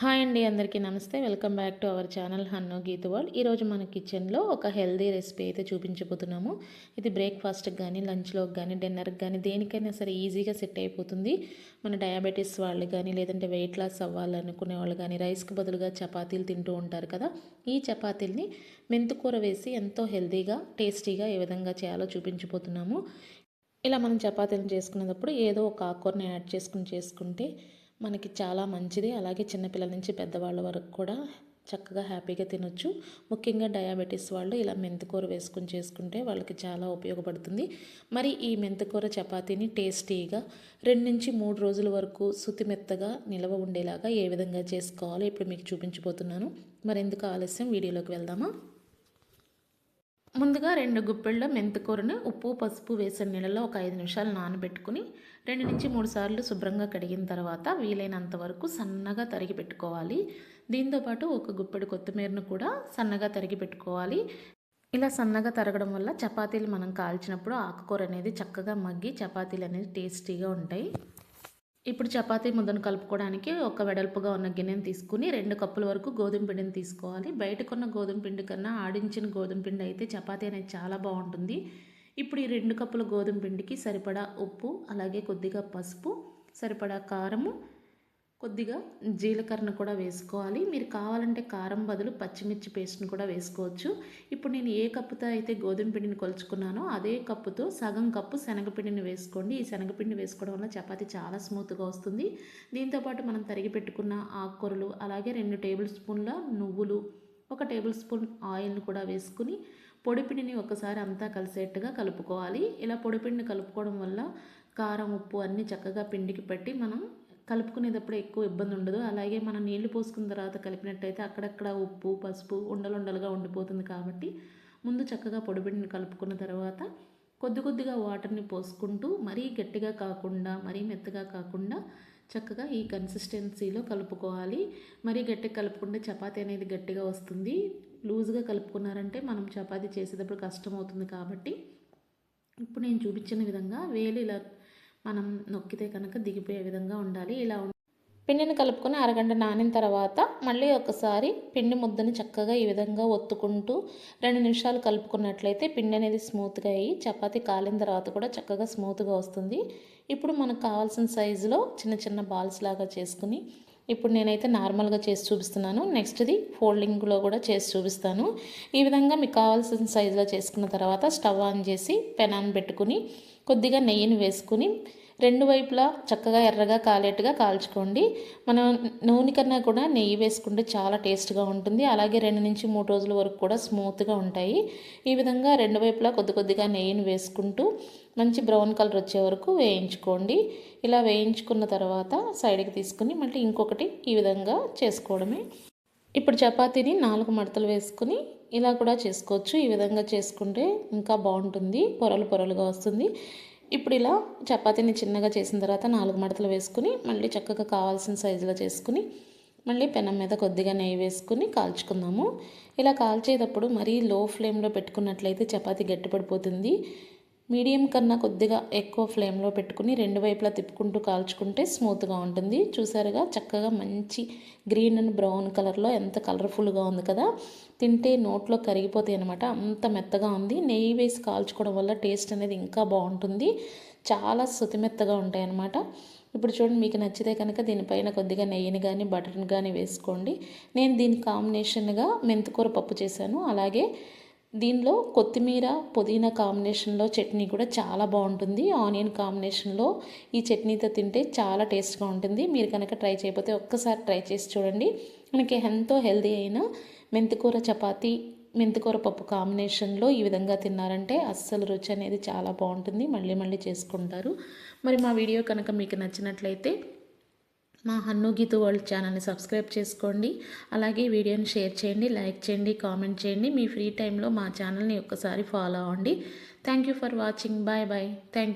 Hi అండి అందరికీ నమస్తే. Welcome back to our channel Hannu Geetha world. ఈరోజు మన కిచెన్లో ఒక హెల్దీ రెసిపీ అయితే చూపించబోతున్నాము. ఇది బ్రేక్ఫాస్ట్కి కానీ లంచ్లోకి కానీ డిన్నర్కి కానీ దేనికైనా సరే ఈజీగా సెట్ అయిపోతుంది. మన డయాబెటీస్ వాళ్ళు కానీ లేదంటే వెయిట్ లాస్ అవ్వాలనుకునే వాళ్ళు కానీ రైస్కి బదులుగా చపాతీలు తింటూ ఉంటారు కదా. ఈ చపాతీల్ని మెంతుకూర వేసి ఎంతో హెల్దీగా టేస్టీగా ఏ విధంగా చేయాలో చూపించబోతున్నాము. ఇలా మనం చపాతీలు చేసుకునేటప్పుడు ఏదో ఒక ఆకూరని యాడ్ చేసుకుని చేసుకుంటే మనకి చాలా మంచిది. అలాగే చిన్నపిల్లల నుంచి పెద్దవాళ్ళ వరకు కూడా చక్కగా హ్యాపీగా తినొచ్చు. ముఖ్యంగా డయాబెటీస్ వాళ్ళు ఇలా మెంతికూర వేసుకుని చేసుకుంటే వాళ్ళకి చాలా ఉపయోగపడుతుంది. మరి ఈ మెంతికూర చపాతీని టేస్టీగా రెండు నుంచి మూడు రోజుల వరకు సుతిమెత్తగా నిలవ ఉండేలాగా ఏ విధంగా చేసుకోవాలో ఇప్పుడు మీకు చూపించబోతున్నాను. మరి ఎందుకు ఆలస్యం? వీడియోలోకి వెళ్దామా? ముందుగా రెండు గుప్పెళ్ళ మెంతికూరను ఉప్పు పసుపు వేసిన నీళ్ళలో ఒక ఐదు నిమిషాలు నానబెట్టుకుని రెండు నుంచి మూడు సార్లు శుభ్రంగా కడిగిన తర్వాత వీలైనంత వరకు సన్నగా తరిగి పెట్టుకోవాలి. దీంతోపాటు ఒక గుప్పెడు కొత్తిమీరను కూడా సన్నగా తరిగి పెట్టుకోవాలి. ఇలా సన్నగా తరగడం వల్ల చపాతీలు మనం కాల్చినప్పుడు ఆకుకూర అనేది చక్కగా మగ్గి చపాతీలు అనేది టేస్టీగా ఉంటాయి. ఇప్పుడు చపాతీ ముద్దను కలుపుకోవడానికి ఒక వెడల్పుగా ఉన్న గిన్నెని తీసుకుని రెండు కప్పుల వరకు గోధుమ పిండిని తీసుకోవాలి. బయటకున్న గోధుమ పిండి కన్నా ఆడించిన గోధుమ పిండి అయితే చపాతీ అనేది చాలా బాగుంటుంది. ఇప్పుడు ఈ రెండు కప్పుల గోధుమ పిండికి సరిపడా ఉప్పు అలాగే కొద్దిగా పసుపు సరిపడా కారము కొద్దిగా జీలకర్ర కూడా వేసుకోవాలి. మీరు కావాలంటే కారం బదులు పచ్చిమిర్చి పేస్ట్ని కూడా వేసుకోవచ్చు. ఇప్పుడు నేను ఏ కప్పుతో అయితే గోధుమ పిండిని కొలుచుకున్నానో అదే కప్పుతో సగం కప్పు శనగపిండిని వేసుకోండి. ఈ శనగపిండి వేసుకోవడం వల్ల చపాతి చాలా స్మూత్గా వస్తుంది. దీంతోపాటు మనం తరిగి పెట్టుకున్న ఆకుకూరలు అలాగే రెండు టేబుల్ స్పూన్ల నువ్వులు ఒక టేబుల్ స్పూన్ ఆయిల్ని కూడా వేసుకుని పొడిపిండిని ఒకసారి అంతా కలిసేట్టుగా కలుపుకోవాలి. ఇలా పొడిపిండిని కలుపుకోవడం వల్ల కారం ఉప్పు అన్నీ చక్కగా పిండికి పెట్టి మనం కలుపుకునేటప్పుడు ఎక్కువ ఇబ్బంది ఉండదు. అలాగే మనం నీళ్ళు పోసుకున్న తర్వాత కలిపినట్టయితే అక్కడక్కడ ఉప్పు పసుపు ఉండలుండలుగా ఉండిపోతుంది కాబట్టి ముందు చక్కగా పొడిపిండిని కలుపుకున్న తర్వాత కొద్ది కొద్దిగా వాటర్ని పోసుకుంటూ మరీ గట్టిగా కాకుండా మరీ మెత్తగా కాకుండా చక్కగా ఈ కన్సిస్టెన్సీలో కలుపుకోవాలి. మరీ గట్టిగా కలుపుకుంటే చపాతీ అనేది గట్టిగా వస్తుంది. లూజ్గా కలుపుకున్నారంటే మనం చపాతీ చేసేటప్పుడు కష్టమవుతుంది కాబట్టి ఇప్పుడు నేను చూపించిన విధంగా వేలు ఇలా మనం నొక్కితే కనుక దిగిపోయే విధంగా ఉండాలి. ఇలా పిండిని కలుపుకొని అరగంట నానిన తర్వాత మళ్ళీ ఒకసారి పిండి ముద్దని చక్కగా ఈ విధంగా ఒత్తుకుంటూ రెండు నిమిషాలు కలుపుకున్నట్లయితే పిండి అనేది స్మూత్గా అయ్యి చపాతీ కాలిన తర్వాత కూడా చక్కగా స్మూత్గా వస్తుంది. ఇప్పుడు మనకు కావాల్సిన సైజులో చిన్న చిన్న బాల్స్ లాగా చేసుకుని ఇప్పుడు నేనైతే నార్మల్గా చేసి చూపిస్తున్నాను. నెక్స్ట్ది ఫోల్డింగ్లో కూడా చేసి చూపిస్తాను. ఈ విధంగా మీకు కావాల్సిన సైజులో చేసుకున్న తర్వాత స్టవ్ ఆన్ చేసి పెనాన్ పెట్టుకుని కొద్దిగా నెయ్యిని వేసుకుని రెండు వైపులా చక్కగా ఎర్రగా కాలేట్టుగా కాల్చుకోండి. మనం నూనె కన్నా కూడా నెయ్యి వేసుకుంటే చాలా టేస్ట్గా ఉంటుంది. అలాగే రెండు నుంచి మూడు రోజుల వరకు కూడా స్మూత్గా ఉంటాయి. ఈ విధంగా రెండు వైపులా కొద్ది కొద్దిగా నెయ్యిని వేసుకుంటూ మంచి బ్రౌన్ కలర్ వచ్చే వరకు వేయించుకోండి. ఇలా వేయించుకున్న తర్వాత సైడ్కి తీసుకుని మళ్ళీ ఇంకొకటి ఈ విధంగా చేసుకోవడమే. ఇప్పుడు చపాతీని నాలుగు మడతలు వేసుకుని ఇలా కూడా చేసుకోవచ్చు. ఈ విధంగా చేసుకుంటే ఇంకా బాగుంటుంది. పొరలు పొరలుగా వస్తుంది. ఇప్పుడు ఇలా చపాతీని చిన్నగా చేసిన తర్వాత నాలుగు మడతలు వేసుకుని మళ్ళీ చక్కగా కావాల్సిన సైజులో చేసుకుని మళ్ళీ పెనం మీద కొద్దిగా నెయ్యి వేసుకుని కాల్చుకుందాము. ఇలా కాల్చేటప్పుడు మరీ లో ఫ్లేమ్లో పెట్టుకున్నట్లయితే చపాతీ గట్టిపడిపోతుంది. మీడియం కన్నా కొద్దిగా ఎక్కువ ఫ్లేమ్లో పెట్టుకుని రెండు వైపులా తిప్పుకుంటూ కాల్చుకుంటే స్మూత్గా ఉంటుంది. చూసారుగా? చక్కగా మంచి గ్రీన్ అండ్ బ్రౌన్ కలర్లో ఎంత కలర్ఫుల్గా ఉంది కదా? తింటే నోట్లో కరిగిపోతాయి అనమాట అంత మెత్తగా ఉంది. నెయ్యి వేసి కాల్చుకోవడం వల్ల టేస్ట్ అనేది ఇంకా బాగుంటుంది. చాలా శుతిమెత్తగా ఉంటాయి అన్నమాట. ఇప్పుడు చూడండి మీకు నచ్చితే కనుక దీనిపైన కొద్దిగా నెయ్యిని కానీ బటర్ని కానీ వేసుకోండి. నేను దీని కాంబినేషన్గా మెంతికూర పప్పు చేశాను. అలాగే దీనిలో కొత్తిమీర పుదీనా కాంబినేషన్లో చట్నీ కూడా చాలా బాగుంటుంది. ఆనియన్ కాంబినేషన్లో ఈ చట్నీతో తింటే చాలా టేస్ట్గా ఉంటుంది. మీరు కనుక ట్రై చేయకపోతే ఒక్కసారి ట్రై చేసి చూడండి. మనకి ఎంతో హెల్దీ అయిన మెంతికూర చపాతీ మెంతికూర పప్పు కాంబినేషన్లో ఈ విధంగా తిన్నారంటే అస్సలు రుచి అనేది చాలా బాగుంటుంది. మళ్ళీ మళ్ళీ చేసుకుంటారు. మరి మా వీడియో కనుక మీకు నచ్చినట్లయితే మా హన్ను గీతు వరల్డ్ ఛానల్ని సబ్స్క్రైబ్ చేసుకోండి. అలాగే వీడియోని షేర్ చేయండి లైక్ చేయండి కామెంట్ చేయండి. మీ ఫ్రీ టైంలో మా ఛానల్ని ఒక్కసారి ఫాలో అవ్వండి. Thank you for watching. Bye bye. Thank you.